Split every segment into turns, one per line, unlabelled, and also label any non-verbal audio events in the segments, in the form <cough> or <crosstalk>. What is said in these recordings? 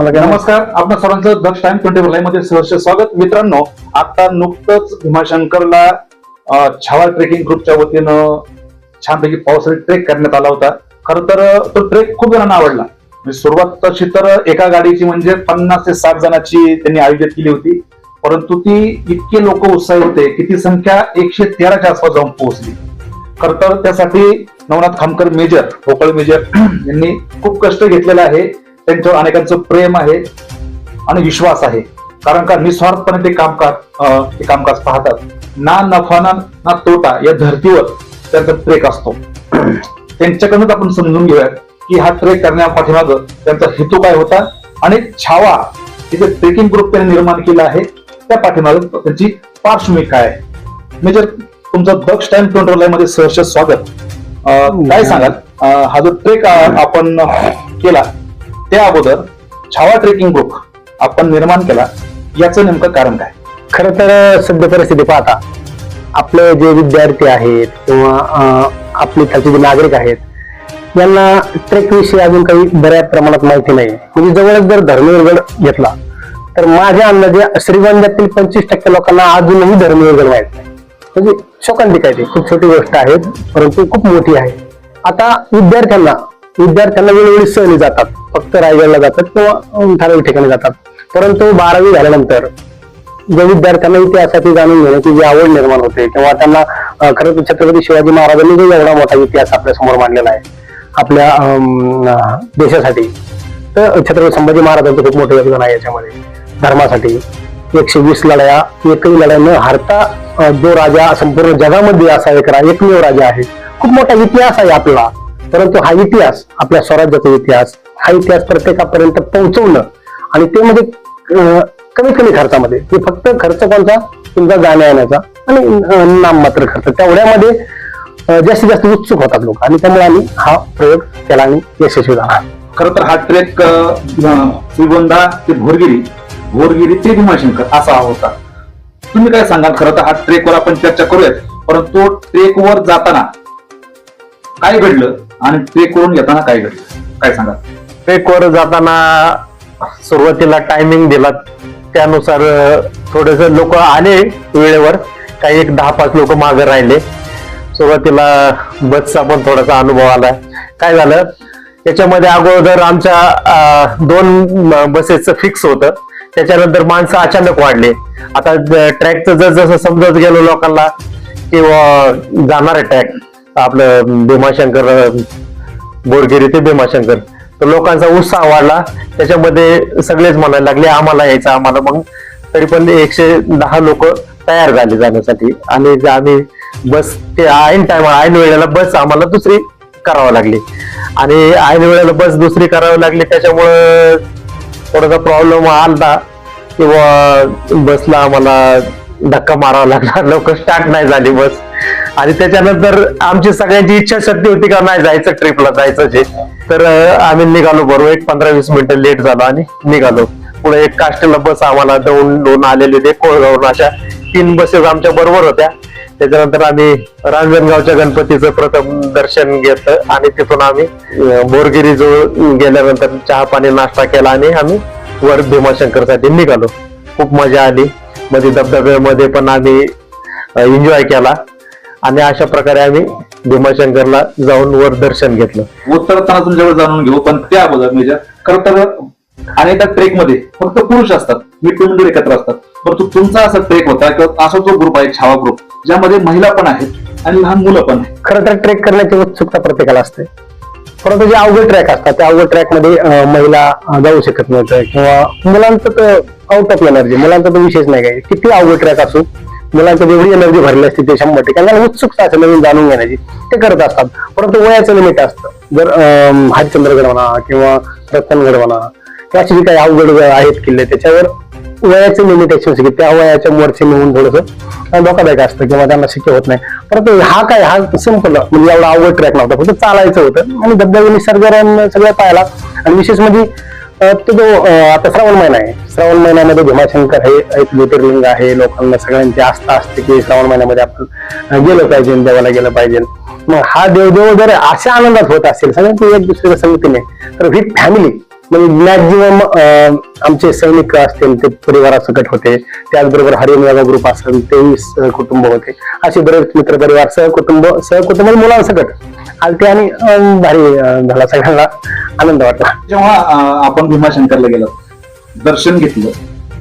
नमस्कार आपल्या सर्वांचं दक्ष टाइम ट्वेंटी वनमध्ये सहर्ष स्वागत. मित्रांनो आता नुकतंच भीमाशंकरला छावा ट्रेकिंग ग्रुपच्या वतीनं छानपैकी पावसाळी ट्रेक करण्यात आला होता. खर तर तो ट्रेक खूप जणांना आवडला. म्हणजे सुरुवात तशी तर एका गाडीची म्हणजे पन्नास ते साठ जणांची त्यांनी आयोजित केली होती. परंतु ती इतके लोक उत्साही होते की ती संख्या एकशे तेराच्या आसपास जाऊन पोहोचली. खर तर त्यासाठी नवनाथ खामकर मेजर भोकळ मेजर यांनी खूप कष्ट घेतलेले आहे. त्यांच्यावर अनेकांचं प्रेम आहे आणि विश्वास आहे. कारण का निस्वार्थपणे ते कामकाज ते कामकाज पाहतात. ना नफा ना ना तोटा या धर्तीवर त्यांचा ट्रेक असतो. त्यांच्याकडूनच आपण समजून घेऊयात की हा ट्रेक करण्या पाठीमाग त्यांचा हेतू काय होता आणि छावा तिथे ट्रेकिंग ग्रुप त्यांनी निर्माण केला आहे त्या पाठीमाग त्यांची पार्श्वभूमी काय आहे? मेजर तुमचं दक्ष टाइम ट्वेंटी मध्ये सहर्ष स्वागत. अं, काय सांगाल? हा जो ट्रेक आपण केला त्या अगोदर छावा ट्रेकिंग ग्रुप आपण निर्माण केला याचं नेमकं कारण काय?
खर तर सध्या परिस्थिती पाहता आपले जे विद्यार्थी आहेत किंवा आपले खालचे जे नागरिक आहेत यांना ट्रेक विषयी अजून काही बऱ्याच प्रमाणात माहिती नाही. म्हणजे जवळच जर धर्मवीरगड घेतला तर माझ्या अंदाजे श्रीगंधातील पंचवीस टक्के लोकांना अजूनही धर्मवीरगड माहीत नाही. म्हणजे शोकांतिक आहे ते. खूप छोटी गोष्ट आहे परंतु खूप मोठी आहे. आता विद्यार्थ्यांना विद्यार्थ्यांना वेळोवेळी सहली जातात. फक्त रायगडला जातात किंवा ठराविक ठिकाणी जातात. परंतु बारावी झाल्यानंतर ज्या विद्यार्थ्यांना इतिहासाची जाणून घेण्याची जी आवड निर्माण होते किंवा त्यांना खरं तर छत्रपती शिवाजी महाराजांनी जो एवढा मोठा इतिहास आपल्यासमोर मांडलेला आहे आपल्या देशासाठी तर छत्रपती संभाजी महाराजांचं खूप मोठं योगदान आहे याच्यामध्ये. धर्मासाठी एकशे वीस लढाया एकही लढाई न हारता जो राजा संपूर्ण जगामध्ये असा एक एकमेव राजा आहे. खूप मोठा इतिहास आहे आपला परंतु हा इतिहास आपल्या स्वराज्याचा इतिहास हा इतिहास प्रत्येकापर्यंत पोहोचवणं आणि ते मध्ये अं, कमीत कमी खर्चामध्ये. ते फक्त खर्च कोणता? तुमचा जाण्या येण्याचा आणि अं, नाममात्र खर्च. तेवढ्यामध्ये जास्तीत जास्त उत्सुक होतात लोक आणि त्यामुळे आम्ही हा प्रयोग केला आणि यशस्वी झाला.
खर तर हा ट्रेक श्रीगोंदा ते भोरगिरी भोरगिरी ते भीमाशंकर असा होता. तुम्ही काय सांगाल? खरं तर हा ट्रेकवर आपण चर्चा करूयात परंतु ट्रेकवर जाताना काय घडलं आणि ट्रेकवरून येताना काय घडलं? काय सांगाल?
ट्रेकवर जाताना सुरुवातीला टायमिंग दिला. त्यानुसार थोडेस लोक आले वेळेवर. काही एक दहा पाच लोक मागे राहिले. सुरुवातीला बसचा पण थोडासा अनुभव आला. काय झालं? त्याच्यामध्ये अगोदर आमच्या दोन बसेसचं फिक्स होतं. त्याच्यानंतर माणसं अचानक वाढले. आता ट्रॅकचं जर जसं समजत गेलो लोकांना किंवा जाणार आहे ट्रॅक आपलं भीमाशंकर बोरगिरी ते भीमाशंकर. तर लोकांचा उत्साह वाढला. त्याच्यामध्ये सगळेच म्हणायला लागले आम्हाला यायचं आम्हाला. मग तरी पण एकशे दहा लोक तयार झाले जाण्यासाठी. आणि आम्ही बस ते ऐन टाइम ऐन वेळेला बस आम्हाला दुसरी करावं लागली. आणि ऐन वेळेला बस दुसरी करावी लागली त्याच्यामुळं थोडासा प्रॉब्लेम आला किंवा बसला आम्हाला धक्का मारावा लागला. लवकर स्टार्ट नाही झाली बस. आणि त्याच्यानंतर आमची सगळ्यांची इच्छा शक्ती होती का नाही जायचं ट्रिपला जायचं जे. तर आम्ही निघालो बरोबर एक पंधरा वीस मिनिटं लेट झालो आणि निघालो. पुढे एक काष्टीला बस आम्हाला दोन दोन आलेले होते कोळगावून अशा तीन बसेस आमच्या बरोबर होत्या. त्याच्यानंतर आम्ही रांजणगावच्या गणपतीचं प्रथम दर्शन घेतलं आणि तिथून आम्ही बोरगिरी जवळ गेल्यानंतर चहा पाणी नाश्ता केला आणि आम्ही वर भीमाशंकरसाठी निघालो. खूप मजा आली. मध्ये धबधब्यामध्ये पण आम्ही एन्जॉय केला. आणि अशा प्रकारे आम्ही भीमाशंकरला जाऊन वर दर्शन घेतलं.
उत्तरताना तुमच्याकडे जाणून घेऊ पण त्या अगोदर मेजर खरं तर अनेका ट्रेकमध्ये फक्त पुरुष असतात मित्र एकत्र असतात. परंतु तुमचा असा ट्रेक होता किंवा असा जो ग्रुप आहे छावा ग्रुप ज्यामध्ये महिला पण आहेत आणि लहान मुलं पण आहेत.
खरं तर ट्रेक करण्याची उत्सुकता प्रत्येकाला असते. परंतु जे अवघड ट्रॅक असतात त्या अवघड ट्रॅकमध्ये अं, महिला जाऊ शकत नव्हतं किंवा मुलांचं तर आउट ऑफ एनर्जी मुलांचा तर विशेष नाही काही. किती अवघड ट्रॅक असो मुलांचं जेवढी एनर्जी भरली असते ते शंभर टक्के. त्यांना उत्सुकता असते नवीन जाणून घेण्याची. ते करत असतात. परंतु वयाचं लिमिट असतं. जर अं, हरिश्चंद्रगड म्हणा किंवा रतनगड म्हणा किंवा अशी जी काही अवघड आहेत किल्ले त्याच्यावर वयाचे लिमिटेशन की त्या वयाच्या वरचे मिळून थोडस धोकादायक असतं किंवा त्यांना शक्य होत नाही. परंतु हा काय हा सिंपल म्हणजे एवढा अवघड ट्रॅक नव्हता. फक्त चालायचं होतं. आणि धबधबे निसर्गरम्य सगळं पाहायला. आणि विशेष म्हणजे तो जो आता श्रावण महिना आहे. श्रावण महिन्यामध्ये भीमाशंकर हे एक ज्योतिर्लिंग आहे. लोकांना सगळ्यांची आस्था असते की श्रावण महिन्यामध्ये आपण गेलं पाहिजे देवाला गेलं पाहिजे. मग हा देवदेव जर अशा आनंदात होत असेल सगळ्यांची एक दुसऱ्या संगतीने तर ही फॅमिली म्हणजे मॅक्झिमम आमचे सैनिक असतील ते परिवारासकट होते. त्याचबरोबर हरियाणा ग्रुप असेल तेही सहकुटुंब होते. असे बरेच मित्र परिवार सहकुटुंब सहकुटुंब मुलांसकट. आलते आणि अं, भारी अं, झाला सगळ्यांना आनंद वाटला.
जेव्हा अं, आपण भीमाशंकरला गेलो दर्शन घेतलं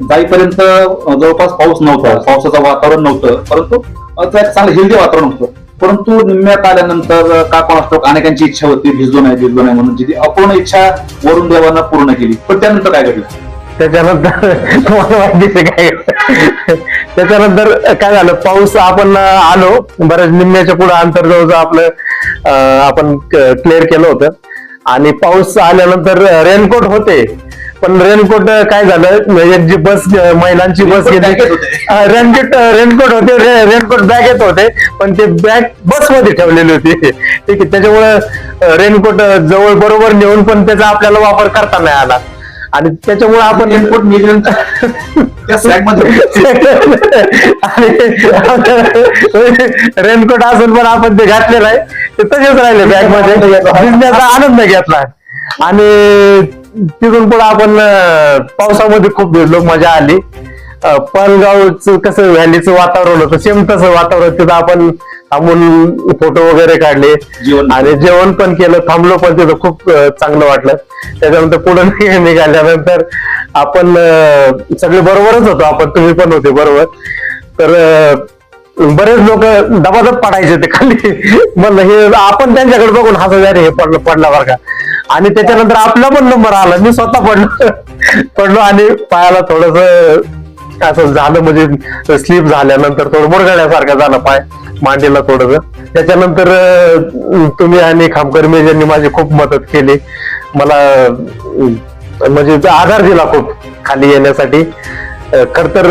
जाईपर्यंत अं, जवळपास पाऊस नव्हता पावसाचं वातावरण नव्हतं परंतु अं, ते चांगलं हेल्दी वातावरण होतं. परंतु निम्म्यात आल्यानंतर अं, का कोणास अनेकांची इच्छा होती भिजलो नाही भिजलो नाही म्हणून जी अपूर्ण इच्छा वरुण देवानं पूर्ण केली. पण त्यानंतर काय घडलं?
त्याच्यानंतर तुम्हाला माहितीच आहे काय? त्याच्यानंतर काय झालं? पाऊस आपण आलो बऱ्याच निम्म्याच्या पुढे अंतर जवळजवळ आपलं आपण क्लिअर केलं होतं. आणि पाऊस आल्यानंतर रेनकोट होते. पण रेनकोट काय झालं? एक जी बस महिलांची बस गेली. रेनकोट रेनकोट होते रेनकोट बॅग येत होते. पण ते बॅग बसमध्ये ठेवलेली होती. ठीक आहे त्याच्यामुळे रेनकोट जवळ बरोबर नेऊन पण त्याचा आपल्याला वापर करता नाही आला. आणि त्याच्यामुळे आपण
मध्ये
रेनकोट असून पण आपण ते घातले नाही. ते तसेच राहिले बॅगमध्ये. भिजण्याचा आनंद घेतला. आणि तिथून पुढे आपण पावसामध्ये खूप भिजलो मजा आली. अं, पलगावचं कसं व्हॅलीचं वातावरण होतं. सेम तसं वातावरण तिथं आपण थांबून फोटो वगैरे काढले. आणि जेवण पण केलं. थांबलो पण तिथं. खूप चांगलं वाटलं. त्याच्यानंतर पुढे <laughs> निघाल्यानंतर आपण सगळे बरोबरच होतो. आपण तुम्ही पण होते बरोबर. तर बरेच लोक दबादब पडायचे ते खाली. <laughs> म्हणलं हे आपण त्यांच्याकडे बघून हसायचं अरे हे पडलं पडला बरं का. आणि त्याच्यानंतर आपला पण नंबर आला. मी स्वतः पडलो. <laughs> पडलो आणि पायाला थोडस असं झालं म्हणजे स्लीप झाल्यानंतर थोडं मुरगळल्यासारखं झालं पाय मांडीला थोडस त्याच्यानंतर तुम्ही आणि खामकर मेजांनी माझी खूप मदत केली. मला म्हणजे तो आधार दिला खूप खाली येण्यासाठी. खर तर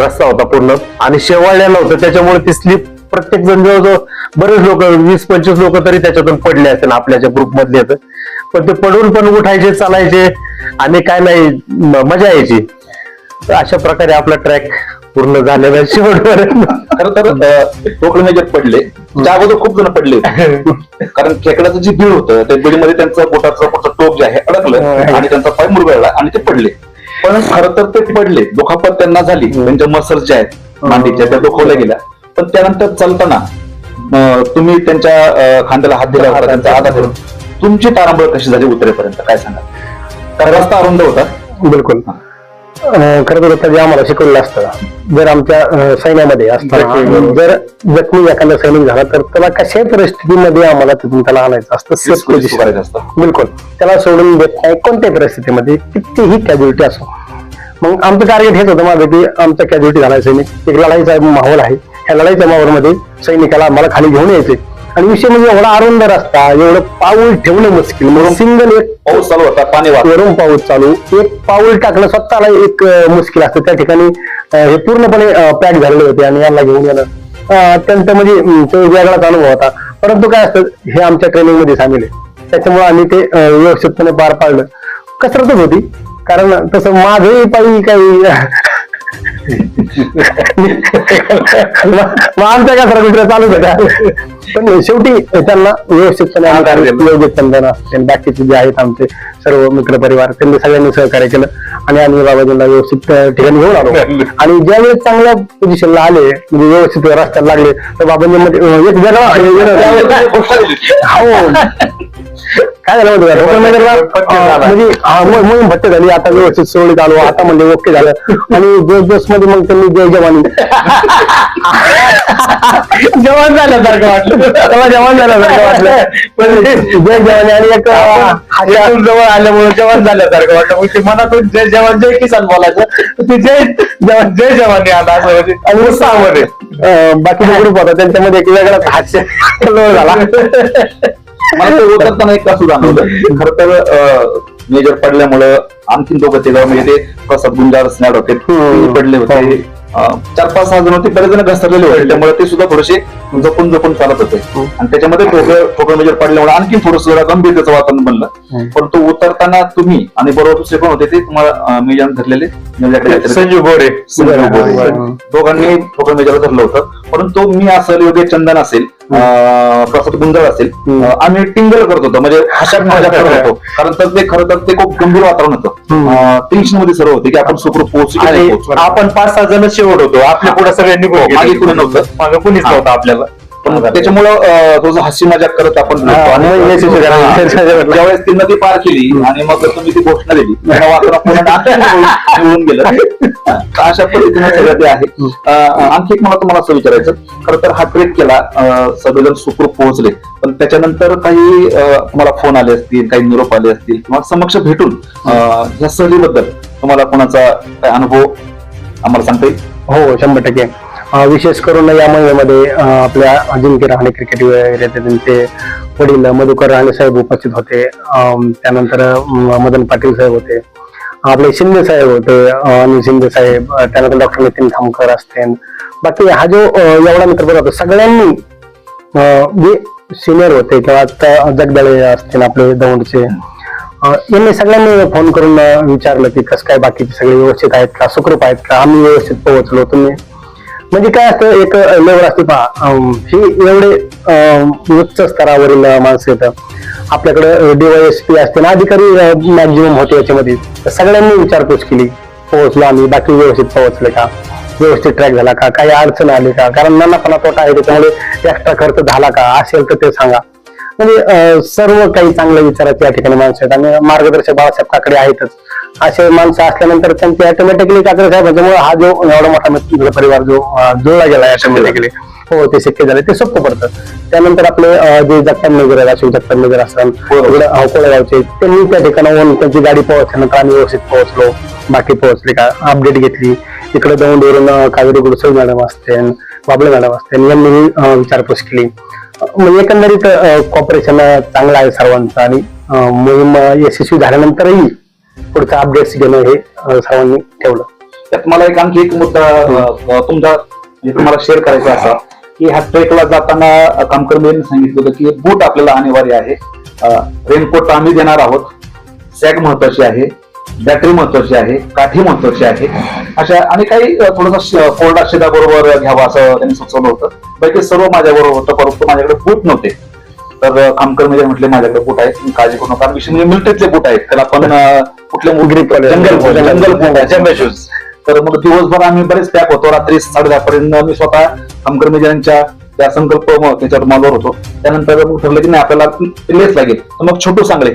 रस्ता होता पूर्ण. आणि शेवाळलेला होता. त्याच्यामुळे ती स्लीप प्रत्येक जण जवळजवळ बरेच लोक वीस पंचवीस लोक तरी त्याच्यातून पडले असेल आपल्याच्या ग्रुप मधले तर. पण ते पडून पण उठायचे चालायचे आणि काय नाही मजा यायची. तर अशा प्रकारे आपला ट्रॅक पूर्ण झालेला आहे शेवटपर्यंत.
खर तर टोकल मेजर पडले. त्या अगोदर खूप जण पडले. कारण खेकड्याचं जे बीड होतं त्या बीडमध्ये त्यांचं बोटाचं पुढचं टोक जे आहे अडकलं आणि त्यांचा पाय मुरगळला आणि ते पडले. पण खरं तर ते पडले. दुखापत त्यांना झाली. त्यांच्या मसल्स ज्या आहेत मांडीच्या त्या दुखवल्या गेल्या. पण त्यानंतर चालताना तुम्ही त्यांच्या खांद्याला हात दिला होता त्यांचा आधार धरून तुमची तारांबळ कशी झाली उतरेपर्यंत? काय सांगा कारण रस्ता अरुंद होता.
बिलकुल. खरं तर जे आम्हाला शिकवलेलं असतं. जर आमच्या सैन्यामध्ये असताना जर जखमी एखादा सैनिक झाला तर त्याला कशाही परिस्थितीमध्ये आम्हाला तिथून त्याला आणायचं असतं? सेफ पोझिशन बिलकुल. त्याला सोडून देत नाही. कोणत्याही परिस्थितीमध्ये कितीही कॅज्युलिटी असो. मग आमचं टार्गेट हेच होतं माझं की आमचा कॅज्युलिटी झाला सैनिक. एक लढाईचा माहोल आहे. ह्या लढाईच्या माहोलमध्ये सैनिकाला मला खाली घेऊन यायचे आणि विषय म्हणजे एवढा आरुंद रस्ता एवढं पाऊल ठेवणं मुश्किल. म्हणून सिंगल एक
पाऊस चालू होता पाणी
वरून पाऊस चालू. एक पाऊल टाकणं स्वतःला एक मुश्किल असतं. त्या ठिकाणी हे पूर्णपणे पॅक झालेले होते आणि यांना घेऊन येणं अं, अत्यंत म्हणजे तो वेगळाच अनुभव होता. परंतु काय असतं हे आमच्या ट्रेनिंगमध्ये सामील आहे. त्याच्यामुळे आम्ही ते व्यवस्थितपणे पार पाडलं. कसरतच होती. कारण तसं माझंही पायी काही मग आमच्या कसरा मित्र चालूच होत्या पण शेवटी त्यांना
दिला.
योग्य बाकीचे जे आहेत आमचे सर्व मित्र परिवार त्यांनी सगळ्यांनी सहकार्य केलं आणि आम्ही बाबाजींना व्यवस्थित ठिकाणी घेऊन आलो. आणि ज्यावेळेस चांगल्या पोझिशनला आले म्हणजे व्यवस्थित रस्त्याला लागले तर बाबांनी एक वेगळा हो. <laughs> काय झालं माहिती का? अं, म्हणजे हा, मो- मोहीम भट्ट झाली आता व्यवस्थित सोडीत आलो आता म्हणजे ओके झालं. आणि जोश जोशमध्ये मग त्यांनी जय जवानी जवान झाल्यासारखं वाटलं. तेव्हा जवान झाल्यासारखं वाटलं. पण जय जवानी आणि एक अं, जवळ आल्यामुळे जवान झाल्यासारखं वाटलं. मग ते मनातून जय जवान जय किसान बोलायचं ते जय जवान जय जवानी आला असं म्हणजे आणि उत्साहामध्ये. अं, बाकीचा ग्रुप होता त्यांच्यामध्ये एक वेगळाच हास्य लोळ झाला.
मला ते उतरताना एक तास जाणवलं खर तर <laughs> मेजर पडल्यामुळं आणखीन दोघं ते म्हणजे ते प्रसाद गुंजार स्नॅड होते पडले होते. अं, चार पाच सहा जण होते बरेच जण घसरलेले होते. त्यामुळे ते सुद्धा थोडेसे जपून जपून चालत होते. आणि त्याच्यामध्ये ठोकं ठोकं मेजर पडल्यामुळे आणखी थोडस जरा गंभीर त्याचं वातावरण बनलं. परंतु उतरताना तुम्ही आणि बरोबर दुसरे कोण होते ते तुम्हाला मेजर धरलेले.
संजीव गोरे.
दोघांनी ठोकळ मेजर धरलं होतं. परंतु मी असेल योगेश चंदन असेल अं, प्रसाद गुंजळ असेल आम्ही टिंगल करत होतो. म्हणजे हशाक मजा करत होतो. कारण तर ते खरं तर ते खूप गंभीर वातावरण. होतं. टेन्शनमध्ये सर्व होते की आपण सुखरूप पोहोचू.
आपण पाच सहा जण शेवट होतो. आपल्या पुढे सगळ्यांनी
हो, मागे कुणी नव्हतं.
मागे कुणीच. नव्हतं आपल्याला.
पण त्याच्यामुळं अं, थोडंसं हास्य मजाक करत आपण. ज्यावेळेस ती नदी पार केली. आणि मग तुम्ही ती घोषणा दिली. गेलं. अशा पद्धतीने सगळं ते आहे. आणखी एक मला तुम्हाला असं विचारायचं. खरं तर हा ट्रेक केला सगळेजण सुखरूप पोहोचले. पण त्याच्यानंतर काही तुम्हाला फोन आले असतील काही निरोप आले असतील किंवा समक्ष भेटून ह्या सहलीबद्दल तुम्हाला कोणाचा काय अनुभव आम्हाला सांगता येईल?
हो शंभर टक्के. विशेष करून या महिन्यामध्ये आपल्या अजिंक्य रहाणे क्रिकेट वगैरे त्यांचे वडील मधुकर रहाणे साहेब उपस्थित होते. त्यानंतर मदन पाटील साहेब होते. आपले शिंदे साहेब होते अनिल शिंदे साहेब त्यानंतर डॉक्टर नितीन खामकर असते बाकी हा जो एवढा मित्र होता सगळ्यांनी जे सिनियर होते किंवा आता जगदाळे असतील आपले दौंडचे यांनी सगळ्यांनी फोन करून विचारलं की कसं काय बाकीचे सगळे व्यवस्थित आहेत का? सुखरूप आहेत का? आम्ही व्यवस्थित पोहोचलो तुम्ही. म्हणजे काय असतं एक लेवल असते पहा. ही एवढे उच्च स्तरावरील माणसं येतं आपल्याकडे डीवायएसपी असते ना अधिकारी मॅक्झिमम होते याच्यामध्ये. तर सगळ्यांनी विचारपूस केली. पोहोचलो आम्ही. बाकी व्यवस्थित पोहोचले का? व्यवस्थित ट्रॅक झाला का? काही अडचण आली का? कारण नानापणा तोटा आहे त्याच्यामुळे एक्स्ट्रा खर्च झाला का? असेल तर ते सांगा. म्हणजे सर्व काही चांगल्या विचाराचे या ठिकाणी माणसं आहेत. आणि मार्गदर्शक बाळासाहेब काकडे आहेतच. असे माणसं असल्यानंतर त्यांचे ऑटोमॅटिकली काकडे साहेबांच्यामुळे हा जो एवढा मोठा मित्र परिवार जो जुळला गेला ऑटोमॅटिकली हो ते शक्य झाले. ते सोपं पडतं. त्यानंतर आपले जे जगताप नगर आहेत अशोक जगताप नगर असतात कोळेगावचे त्यांनी त्या ठिकाणाहून त्यांची गाडी पोहोचल्यानंतर आम्ही व्यवस्थित पोहोचलो. बाकी पोहोचले का अपडेट घेतली. इकडे दौंडवरून कावेरी गुडसळ मॅडम असते बाबळे मॅडम असते यांनी विचारपूस केली. म्हणजे एकंदरीत कॉपरेशन चांगलं आहे सर्वांचं आणि मोहीम यशस्वी झाल्यानंतरही पुढचं अपडेट्स घेणं हे सर्वांनी ठेवलं.
त्यात मला एक आणखी एक मुद्दा तुमचा म्हणजे तुम्हाला शेअर करायचा असा की ह्या ट्रेकला जाताना कामकर्मी कामकर्मींनी सांगितलं होतं की बूट आपल्याला अनिवार्य आहे. रेनकोट आम्ही देणार आहोत. सॅग महत्वाची आहे. बॅटरी महत्वाची आहे काठी महत्वाची आहे. अशा आणि काही थोडासा कोरडा शेदा बरोबर घ्यावा असं त्यांनी सुचवलं होतं. पैकी सर्व माझ्या बरोबर होतं परंतु माझ्याकडे बूट नव्हते. तर अं, कामकर म्हणजे म्हटले माझ्याकडे बूट आहेत तुम्ही काळजी करू नका. विशेष म्हणजे मिलिटरीचे बूट आहेत. त्याला आपण कुठले
वाले.
जंगल जंगल बूट आहे, जंगल शूज तर मग दिवसभर आम्ही बरेच पॅक होतो. रात्री साडे दहा पर्यंत मी स्वतः कामकर मेजरांच्या त्या संकल्प त्याच्यावर मालवर होतो. त्यानंतर मग ठरलं की नाही आपल्याला लेस लागेल. तर मग छोटू सांगले.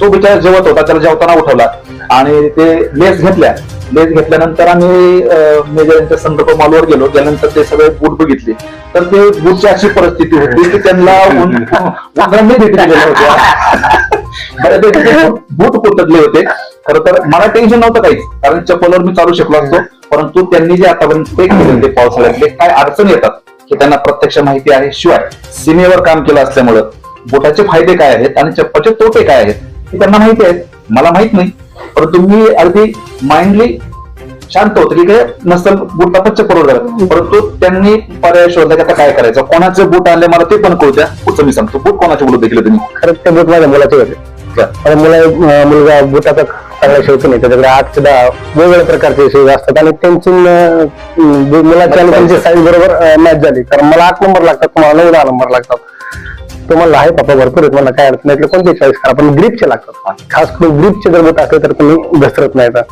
तो बिचारा जेवत होता त्याला जेवताना उठवला. आणि ते लेस घेतल्या. लेस घेतल्यानंतर आम्ही अं, मेजर यांच्या संकल्प मालवर गेलो. गेल्यानंतर ते सगळे बूट बघितले. तर ते बूटची अशी परिस्थिती होती की त्यांना <laughs> होते ते बूट कुटतले होते. खरं तर मला टेन्शन नव्हतं काहीच. कारण चप्पलवर मी चालू शकलो असतो. परंतु त्यांनी जे आतापर्यंत ट्रेक केले ते पावसाळ्यातले काय अडचण येतात की त्यांना प्रत्यक्ष माहिती आहे. शिवाय सीमेवर काम केलं असल्यामुळं बोटाचे फायदे काय आहेत आणि चप्पलचे तोटे काय आहेत हे त्यांना माहिती आहेत. मला माहीत नाही. परंतु मी अगदी माइंडली शांत होतं. की नसल बूट आता चप्पलवर झालं परंतु त्यांनी पर्याय शोधला की आता काय करायचं? कोणाचे बूट आणले मला ते पण कळू द्या. पुढचं मी सांगतो. बूट कोणाचे बूट देखील तुम्ही?
खरं ते बूट माझ्या मुलाचे होते. मुला मुलगा बुटाचा चांगला शिवतो नाही. त्याच्याकडे आठ सुद्धा वेगवेगळ्या प्रकारचे शूज असतात. आणि त्यांची मुलाची आणि त्यांची साईज बरोबर मॅच झाली. कारण मला आठ नंबर लागतात तुम्हाला नऊ दहा नंबर लागतात. तुम्हाला आहे पापा भरपूर आहेत मला काय अडचण नाही. कोणते चॉईस करा पण ग्रीपचे लागतात. खास करून ग्रीपचे जर बूट असले तर तुम्ही घसरत नाही तर.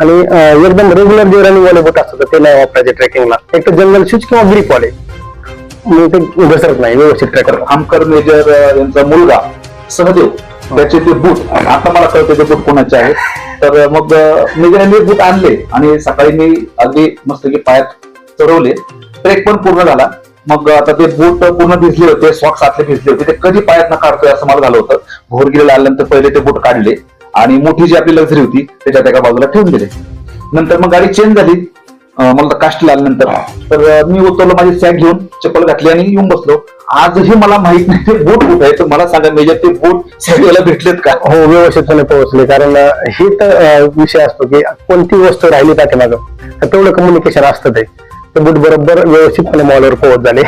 आणि एकदम रेग्युलर जे रनिंग वाले बूट असतात ते नाही वापरायचे ट्रेकिंगला एक तर जंगल शूज किंवा ग्रीप वाले मी ते घसरत नाही व्यवस्थित ट्रॅकर
आमकर मेजर यांचा मुलगा सहदेव त्याचे ते बूट आता मला कळतं ते बूट कोणाचे आहेत. तर मग अं, मेजर यांनी बूट आणले आणि सकाळी मी अगदी मस्त की पायात चढवले. ट्रेक पण पूर्ण झाला. मग आता ते बूट पूर्ण भिजले होते सॉक्स आतले भिजले होते ते कधी पायात न काढतोय असं मला झालं होतं. भोरगिरीला आल्यानंतर पहिले ते बूट काढले आणि मोठी जी आपली लक्झरी होती त्याच्यात एका बाजूला ठेवून दिले. नंतर मग गाडी चेंज झाली. मला तर आल्यानंतर तर मी उतरलो माझी सॅक घेऊन चप्पल घातली आणि येऊन बसलो. आजही मला माहीत नाही ते बोट कुठे आहे तर मला सांगा मेजर ते बोट सॅकेला भेटलेत का?
हो व्यवस्थितपणे पोहोचले. कारण हे तर विषय असतो की कोणती वस्तू राहिली पाठीमागं मागं? तेवढं कम्युनिकेशन असतं ते. ते बूट बरोबर व्यवस्थितपणे मॉलवर पोहोच झाले.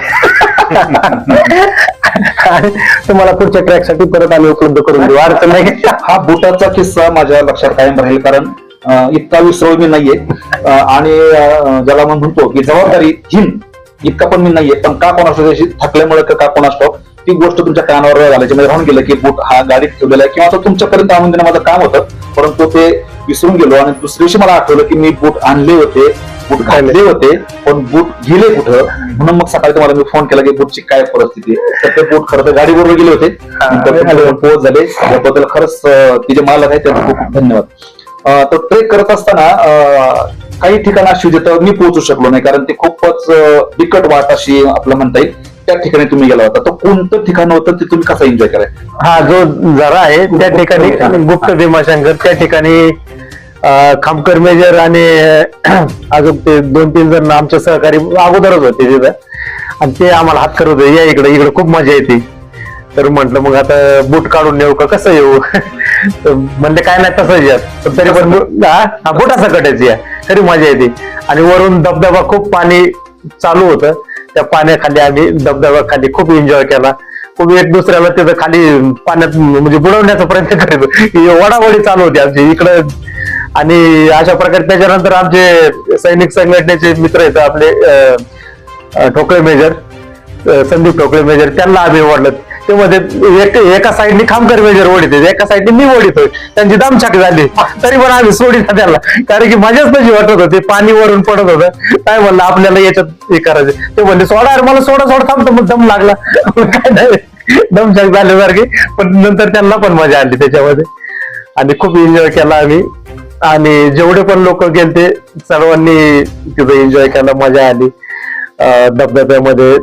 आणि तुम्हाला पुढच्या ट्रॅकसाठी परत आम्ही उपलब्ध करून देऊ. अडचण नाही.
हा बुटाचा किस्सा माझ्या लक्षात कायम राहील कारण अं, इतका विसरळ मी नाहीये. अं, आणि अं, ज्याला आपण म्हणतो की जबाबदारी हिन इतका पण मी नाहीये. पण का कोण असतो त्याची थकल्यामुळे का कोण असतो ती गोष्ट तुमच्या कानावर घालायची. म्हणजे राहून गेलं की बूट हा गाडीत ठेवलेला आहे. किंवा तो तुमच्यापर्यंत आणून देणं माझं काम होतं. परंतु ते विसरून गेलो आणि दुसऱ्या दिवशी मला आठवलं की मी बूट आणले होते. बूट घातले होते पण बूट गेले कुठं? म्हणून मग सकाळी तुम्हाला मी फोन केला की बूटची काय परिस्थिती. तर ते बूट खरं तर गाडीबरोबर गेले होते. नंतर ते पोहोच झाले. याबद्दल खरंच अं, ते जे मालक आहे त्याचे खूप धन्यवाद. अं, तो ट्रेक करत असताना काही ठिकाणं अशी जिथं मी पोहोचू शकलो नाही कारण ते खूपच बिकट वाट अशी आपलं म्हणता येईल. त्या ठिकाणी तुम्ही गेला होता. तर कोणतं ठिकाण होतं ते तुम्ही कसं एन्जॉय कराय
हा जो जरा आहे त्या ठिकाणी गुप्त भीमाशंकर त्या ठिकाणी खामकर मेजर आणि अजून ते दोन तीन जण आमचे सहकारी अगोदरच होते तिथं. आणि ते आम्हाला हात करत होते या इकडे इकडे खूप मजा येते. तर म्हंटल मग आता बूट काढून नेऊ का? कसं येऊ? <laughs> तर म्हणले काय नाही तसंच या. पण तरी पण हा बुटाचा कटायची या. तरी मजा येते. आणि वरून धबधबा खूप पाणी चालू होतं. त्या पाण्याखाली आम्ही धबधबा खाली खूप एन्जॉय केला. खूप एक दुसऱ्याला तिथं खाली पाण्यात म्हणजे बुडवण्याचा प्रयत्न होतो. वडावडी चालू होती आमची. इकडं आणि अशा प्रकारे त्याच्यानंतर आमचे सैनिक संघटनेचे मित्र आहेत आपले ठोकळे मेजर संदीप ठोकळे मेजर त्यांना आम्ही ओढलं ते मध्ये एक एका साईडनी खामकर मेजर ओढित एका साईडनी मी ओढितोय त्यांची दामछाक झाली. तरी पण आम्ही सोडित त्याला कारण की माझ्याच तशी वाटत होती पाणी वरून पडत होतं. काय म्हणलं आपल्याला याच्यात हे करायचं. ते म्हणले सोडा अरे मला सोडा सोडा थांबतो मग दम लागला. काय नाही. दमछाक झाल्यासारखी. पण नंतर त्यांना पण मजा आली त्याच्यामध्ये. आणि खूप एन्जॉय केला आम्ही. आणि जेवढे पण लोक गेलते सर्वांनी तिथं एन्जॉय करायला मजा आली. धबधब्यामध्ये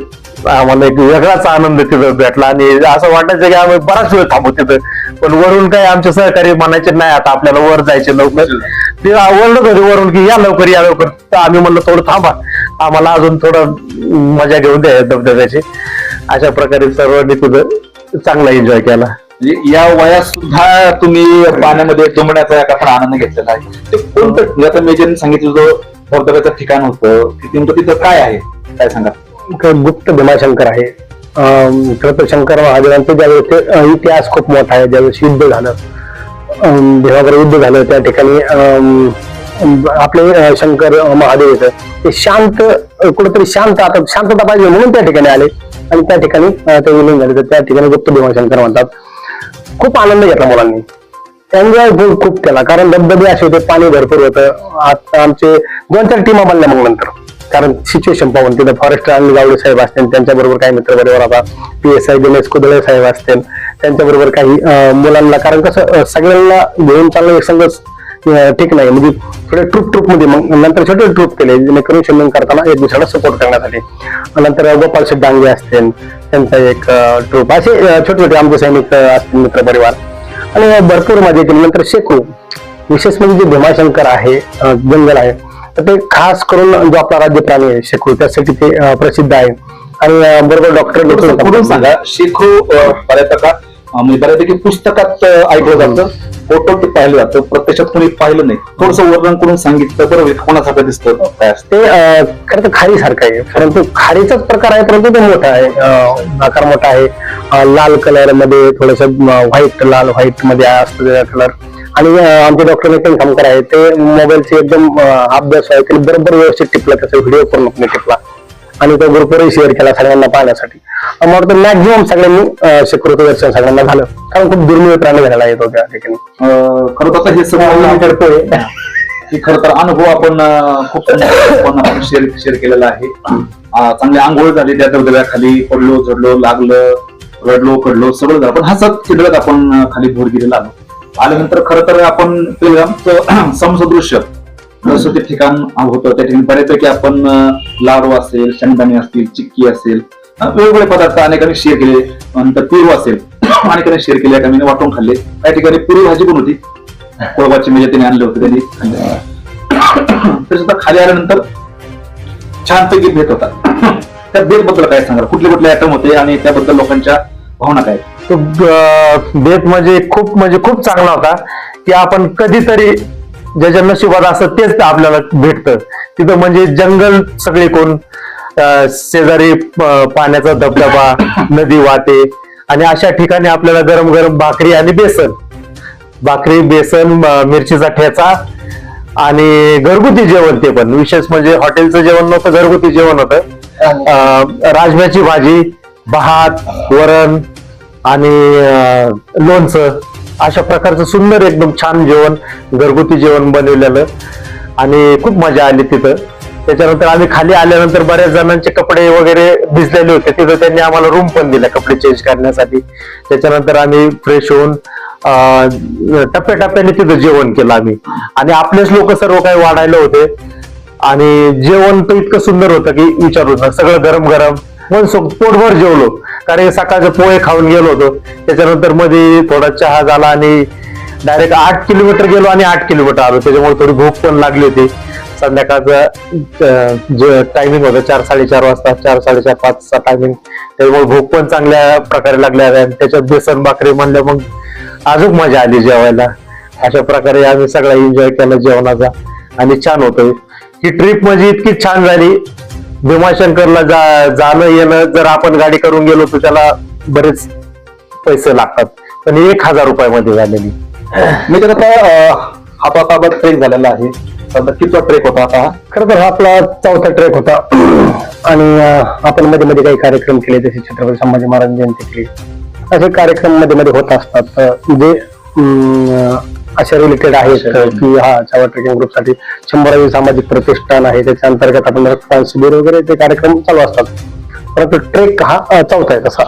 आम्हाला एक वेगळाच आनंद तिथं भेटला आणि असं वाटायचं की आम्ही बराच वेळ थांबू तिथं. पण वरून काय आमचे सहकारी म्हणायचे नाही आता आपल्याला वर जायचे लवकर. ते आवडलं होते वरून की या लवकर या लवकर. तर आम्ही म्हणलं थोडं थांबा. आम्हाला अजून थोडं मजा घेऊन द्या धबधब्याची. अशा प्रकारे सर्वांनी तिथं चांगला एन्जॉय केला.
या वयात सुद्धा तुम्ही पाण्यामध्ये डुंबण्याचा एक आपण आनंद घेतलेला आहे. ते कोणतं आता मेजरने सांगितलं जो धबधब्याचं ठिकाण होतं ते नेमकं तिथं काय आहे? काय सांगा?
गुप्त भीमाशंकर आहे. खरं तर शंकर महादेवांचं ज्यावेळेस इतिहास खूप मोठा आहे ज्यावेळेस युद्ध झालं देवावर युद्ध झालं त्या ठिकाणी आपले शंकर महादेव येतं. ते शांत कुठेतरी शांत आता शांतता पाहिजे म्हणून त्या ठिकाणी आले. आणि त्या ठिकाणी ते विलीन झाले. तर त्या ठिकाणी गुप्त भीमाशंकर म्हणतात. खूप आनंद घेतला मुलांनी. एन्जॉय खूप केला कारण धबधबे असे होते पाणी भरपूर होतं. आता आमचे दोन चार टीमा बनल्या मग नंतर. कारण सिच्युएशन पाहून तिथे फॉरेस्टर आणि गावडे साहेब असतील त्यांच्याबरोबर काही मित्र बरोबर आता P S I Dinesh Kudale साहेब असतील त्यांच्याबरोबर काही मुलांना. कारण कसं सगळ्यांना घेऊन चालणं एक संघच ठीक नाही. म्हणजे थोडे ट्रूप ट्रूपमध्ये मग नंतर छोटे ट्रूप केले जेणेकरून स्विमिंग करताना एक दुसऱ्याला सपोर्ट करण्यासाठी. नंतर गोपाल शेठ डांगे असतील त्यांचा एक ट्रूप असे छोटे छोटे आमचे सैनिक असतील मित्र परिवार. आणि भरपूर केली नंतर शेकू विशेष म्हणजे जे भीमाशंकर आहे जंगल आहे तर ते खास करून जो आपला राज्य प्राणी आहे शेकू त्यासाठी ते प्रसिद्ध आहे. आणि बरोबर डॉक्टर
सांगा शेखो अं, म्हणजे बऱ्यापैकी पुस्तकात ऐकलं जातं. फोटो ते पाहिलं जातं. प्रत्यक्षात कोणी पाहिलं नाही. थोडस वर्णन करून सांगितलं बरोबर कोणासारखं दिसतं? काय असतं
ते खरं तर खारी सारखं आहे. परंतु खारीचाच प्रकार आहे परंतु ते मोठा आहे. आकार मोठा आहे. लाल कलरमध्ये थोडस व्हाईट लाल व्हाईटमध्ये असतं कलर आणि आमचे डॉक्टर नितीन खामकर आहे ते मोबाईलचे एकदम अभ्यास आहे. त्यांनी बरोबर व्यवस्थित टिपला. त्याचा व्हिडिओ पूर्णपणे टिपला. आणि तो ग्रुपवरही शेअर केला सगळ्यांना पाहण्यासाठी. मला वाटतं मॅक्झिमम सगळ्यांनी शिकृत दर्शन सगळ्यांना झालं. कारण खूप दुर्मिळ प्राणी घालायला येतो त्या ठिकाणी.
खरं तर हे सगळं करतोय. की खरं तर अनुभव आपण खूप आपण शेअर शेअर केलेला आहे. चांगली आंघोळ झाली त्या धबधब्याखाली पडलो झडलो लागलं रडलो कडलो सगळं झालं. पण हसत चिडत आपण खाली भोरगिरीला आलो. आल्यानंतर खरं तर आपण पेलगामचं <clears throat> समसदृश्य जसं ते ठिकाण होतं. त्या ठिकाणी बऱ्यापैकी आपण लाडू असेल शेंगदाणे असतील चिक्की असेल वेगवेगळे पदार्थ अनेकांनी शेअर केले नंतर पूर्व असेल. <coughs> अनेकांनी शेअर केले एकाने वाटून खाल्ले. त्या ठिकाणी पुरी भाजी पण होती. कोळबाची म्हणजे त्यांनी आणले होते त्यांनी. तरी सुद्धा खाली आल्यानंतर छानपैकी भेट होता. <coughs> त्या बेत बद्दल काय सांगा कुठले कुठले आयटम होते आणि त्याबद्दल लोकांच्या भावना काय?
तो बेत म्हणजे खूप म्हणजे खूप चांगला होता. की आपण कधीतरी ज्याच्या नशिबात असतं तेच आपल्याला भेटतं. तिथं म्हणजे जंगल सगळे कोण शेजारी प- पाण्याचा धबधबा नदी वाहते आणि अशा ठिकाणी आपल्याला गरम गरम भाकरी आणि बेसन. भाकरी बेसन मिरचीचा ठेचा आणि घरगुती जेवण ते पण. विशेष म्हणजे हॉटेलचं जेवण नव्हतं घरगुती जेवण होतं. राजम्याची भाजी भात वरण आणि लोणचं. अशा प्रकारचं सुंदर एकदम छान जेवण घरगुती जेवण बनवलेलं आणि खूप मजा आली तिथं. त्याच्यानंतर आम्ही खाली आल्यानंतर बऱ्याच जणांचे कपडे वगैरे भिजलेले होते. तिथं त्यांनी आम्हाला रूम पण दिला कपडे चेंज करण्यासाठी. त्याच्यानंतर आम्ही फ्रेश होऊन टप्प्याटप्प्याने तिथं जेवण केलं आम्ही. आणि आपलेच लोक सर्व काही वाढायला होते. आणि जेवण तर इतकं सुंदर होतं की विचारू ना सगळं गरम गरम पण पोटभर जेवलो. कारण सकाळचं पोहे खाऊन गेलो होतो. त्याच्यानंतरमध्ये थोडा चहा झाला आणि डायरेक्ट आठ किलोमीटर गेलो आणि आठ किलोमीटर आलो. त्याच्यामुळे थोडी भूक पण लागली होती. संध्याकाळचं जे टायमिंग होतं चार साडेचार वाजता चार साडेचार पाचचा टायमिंग त्याच्यामुळे भूक पण चांगल्या प्रकारे लागल्या आणि त्याच्यात बेसन भाकरी म्हणलं मग अजून मजा आली जेवायला. अशा प्रकारे आम्ही सगळा एन्जॉय केला जेवणाचा आणि छान होतोय. ही ट्रिप म्हणजे इतकी छान झाली. भीमाशंकरला जा जाणं येणं जर आपण गाडी करून गेलो तर त्याला बरेच पैसे लागतात. पण एक हजार रुपयामध्ये झालेली.
मी तर आता अं, ट्रेक झालेला आहे. सध्या कितवा ट्रेक होता आता हा?
खरं तर हा आपला चौथा ट्रेक होता. <clears throat> आणि अं, आपण मध्ये मध्ये काही कार्यक्रम केले जसे छत्रपती संभाजी महाराज जयंती केली. असे कार्यक्रममध्ये मध्ये होत असतात. अं, जे अं, अशा रिलेटेड आहेत की हा चावा ट्रेकिंग ग्रुपसाठी शंभरावी सामाजिक प्रतिष्ठान आहे. त्याच्या अंतर्गत आपण रक्तदान शिबिर वगैरे ते कार्यक्रम चालू असतात. परंतु ट्रेक हा अं, चौथा आहे तसा.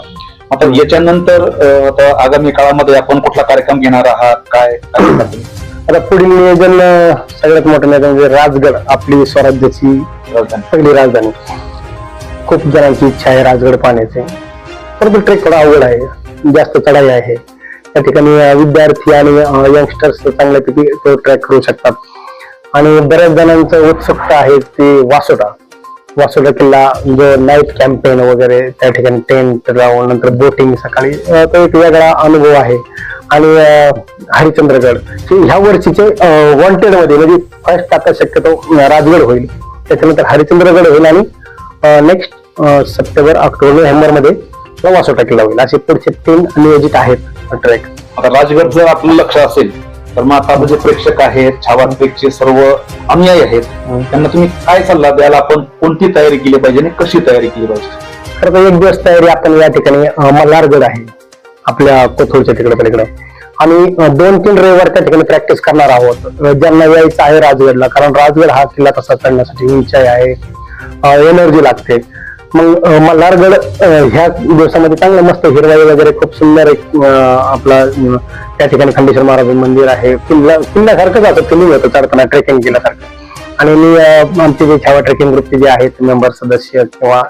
आता याच्यानंतर अं, आता आगामी काळामध्ये आपण कुठला कार्यक्रम घेणार आहात? काय? काय करणार तुम्ही?
आता पुढील नियोजन सगळ्यात मोठं नियोजन म्हणजे राजगड आपली स्वराज्याची. पहिली राजधानी. खूप जणांची इच्छा आहे राजगड पाहण्याची. परंतु ट्रेक थोडा अवघड आहे जास्त चढाई आहे. त्या ठिकाणी विद्यार्थी आणि यंगस्टर्स चांगल्यापैकी तो ट्रॅक करू शकतात. आणि बऱ्याच जणांचं उत्सुकता आहे ती वासोटा वासोटा किल्ला जो नाईट कॅम्पेन वगैरे त्या ठिकाणी टेंट लावून नंतर बोटिंग सकाळी तो एक वेगळा अनुभव आहे. आणि अं, हरिश्चंद्रगड. हे ह्या वर्षीचे वॉन्टेडमध्ये म्हणजे फर्स्ट आता शक्यतो राजगड होईल. त्याच्यानंतर हरिश्चंद्रगड होईल आणि नेक्स्ट सप्टेंबर ऑक्टोबर नोव्हेंबरमध्ये वासोटा किल्ला होईल. असे पुढचे तीन नियोजित आहेत ट्रेक
आता राजगड जर आपलं लक्ष असेल तर मग आता जे प्रेक्षक आहेत छावा ट्रेकचे सर्व अनुयायी आहेत त्यांना तुम्ही काय सल्ला द्याल? आपण कोणती तयारी केली पाहिजे आणि कशी तयारी केली पाहिजे?
खरं तर एक दिवस तयारी आपण या ठिकाणी मल्हारगड आहे. आपल्या कोथरूडच्या तिकडे पलीकडे. आणि दोन तीन रविवार त्या ठिकाणी प्रॅक्टिस करणार आहोत. ज्यांना यायचं आहे राजगडला कारण राजगड हा किल्ला तसा चढण्यासाठी उंचाई आहे एनर्जी लागते. मग मल्हारगड ह्या दिवसामध्ये चांगलं मस्त हिरवाई वगैरे खूप सुंदर एक आपला त्या ठिकाणी खंडेश्वर महाराज मंदिर आहे. किल्ला किल्ल्यासारखंच असं फिलिंग होतं चढताना ट्रेकिंग केल्यासारखं. आणि मी आमचे जे छावा ट्रेकिंग ग्रुपचे जे आहेत मेंबर सदस्य किंवा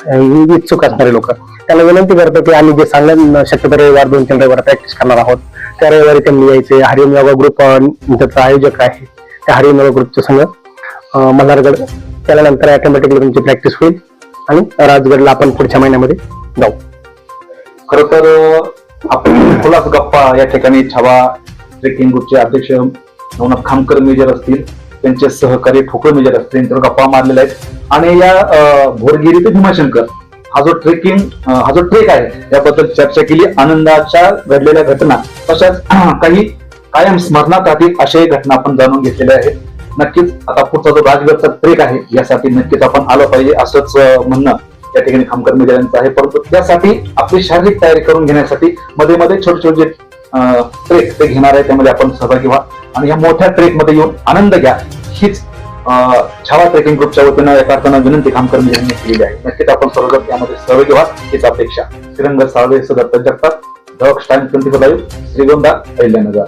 इच्छुक असणारे लोक त्यांना विनंती करतो की आम्ही जे सांगलं शक्यतो रविवार दोन तीन रविवार प्रॅक्टिस करणार आहोत. त्या रविवारी त्यांनी यायचे. हरिओम योगा ग्रुप त्याचा आयोजक आहे त्या हरिओम योगा ग्रुपचे संघ मल्हारगड त्यानंतर ऑटोमॅटिकली तुमची प्रॅक्टिस होईल आणि राजगडला आपण पुढच्या महिन्यामध्ये जाऊ.
खर तर आपण खुलास गप्पा या ठिकाणी छावा ट्रेकिंग ग्रुपचे अध्यक्ष नवनाथ खामकर मेजर असतील. त्यांचे सहकारी ठोकळ म्हणजे त्यांच्यावर गप्पा मारलेल्या आहेत. आणि या भोरगिरी ते भीमाशंकर हा जो ट्रेकिंग हा जो ट्रेक आहे याबद्दल चर्चा केली. आनंदाच्या घडलेल्या घटना तशाच <clears throat> काही कायम स्मरणात राहतील अशाही घटना आपण जाणून घेतलेल्या आहेत. नक्कीच आता पुढचा जो राजगडचा ट्रेक आहे यासाठी नक्कीच आपण आलं पाहिजे असंच म्हणणं या ठिकाणी खामकर मीडिया आहे. परंतु त्यासाठी आपली शारीरिक तयारी करून घेण्यासाठी मध्ये मध्ये छोटे छोटे जे ट्रेक ते घेणार आहे त्यामध्ये आपण सहभागी व्हा. आणि या मोठ्या ट्रेकमध्ये येऊन आनंद घ्या. हीच अं, छावा ट्रेकिंग ग्रुपच्या वतीनं एका अर्थानं विनंती खामकर यांनी केलेली आहे. नक्कीच आपण सर्वजण त्यामध्ये सहभागी व्हा हीच अपेक्षा. श्रीरंग साळवे सदत्त जगतात docs time twenty four live Shrigonda Ahilyanagar.